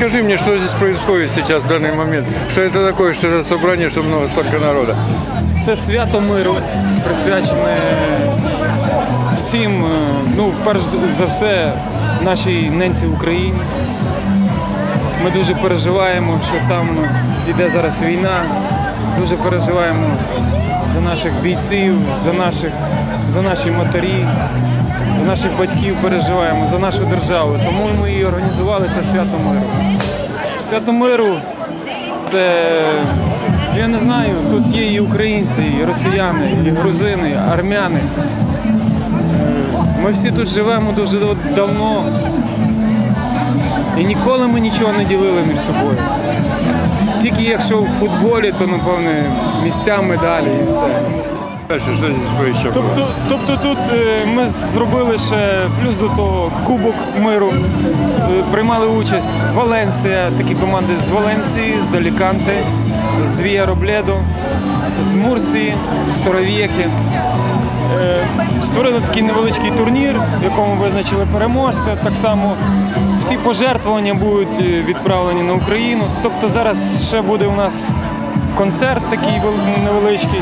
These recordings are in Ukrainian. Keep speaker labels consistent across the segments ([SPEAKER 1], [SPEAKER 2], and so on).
[SPEAKER 1] Расскажи мне, что здесь происходит сейчас в данный момент. Что это такое, что это собрание, что много столько народа?
[SPEAKER 2] Це свято миру, присвячене всім, е, ну, перш за все, нашій ненці Україні. Ми дуже переживаємо, що там йде зараз війна. Дуже переживаємо за наших бійців, за наших, за наші матері, наших батьків переживаємо, за нашу державу. Тому ми і організували це свято миру. Свято миру це я не знаю, тут є і українці, і росіяни, і грузини, і армяни. Ми всі тут живемо дуже давно. І ніколи ми нічого не ділили між собою. Тільки якщо в футболі, то напевне місця медалі і все.
[SPEAKER 1] Дальше, что здесь происходит?
[SPEAKER 2] Тобто, тобто тут е, ми зробили ще плюс до того Кубок миру. Е, Приймали участь Валенсія, такі команди з Валенсії, з Аліканте, з Віаробледо, з Мурсії, з Торовєки. Е, Створили такий невеличкий турнір, в якому визначили переможця. Так само всі пожертвування будуть відправлені на Україну. Тобто зараз ще буде у нас концерт такий невеличкий,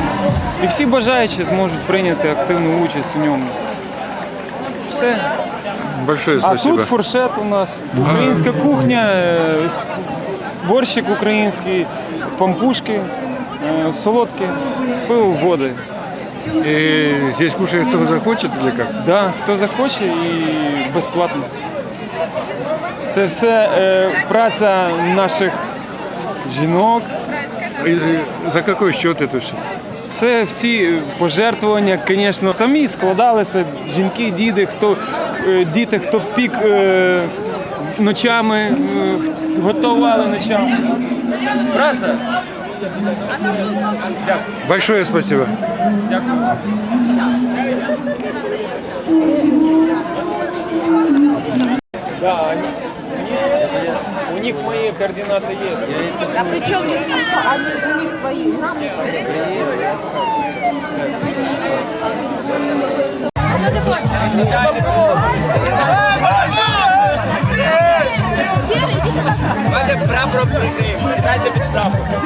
[SPEAKER 2] і всі бажаючі зможуть прийняти активну участь у ньому. Все.
[SPEAKER 1] Большое
[SPEAKER 2] А
[SPEAKER 1] спасибо.
[SPEAKER 2] тут фуршет у нас, українська кухня, е, борщик український, пампушки, е, солодке, пиво, води.
[SPEAKER 1] И здесь кушает кто захочет или как?
[SPEAKER 2] Да, хто захоче і безплатно. Це все е, праця наших жінок.
[SPEAKER 1] За какой счет это все?
[SPEAKER 2] Все, всі пожертвування, звісно, самі складалися. Жінки, діди, хто е, діти, хто пік е, ночами, е, готували ночами. Праця.
[SPEAKER 1] Большое спасибо.
[SPEAKER 2] Дякую. Да, они- у них мои координаты есть.
[SPEAKER 3] А причем не сколько, а не у них твои. Нам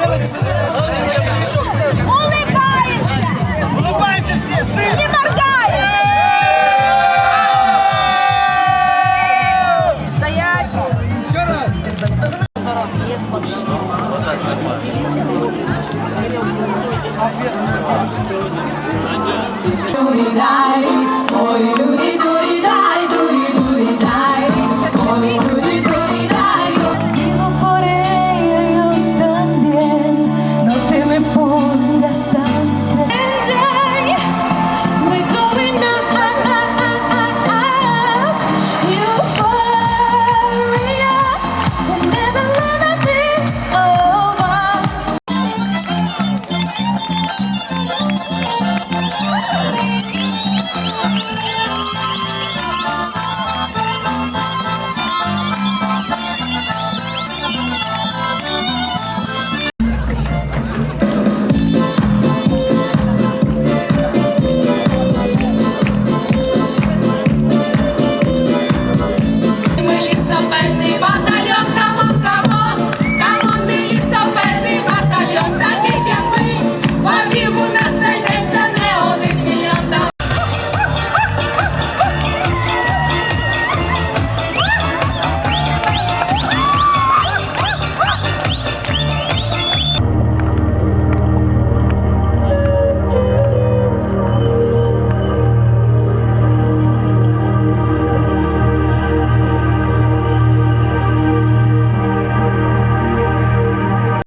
[SPEAKER 4] Улыбаемся
[SPEAKER 3] Afiyet olsun.
[SPEAKER 5] Bence.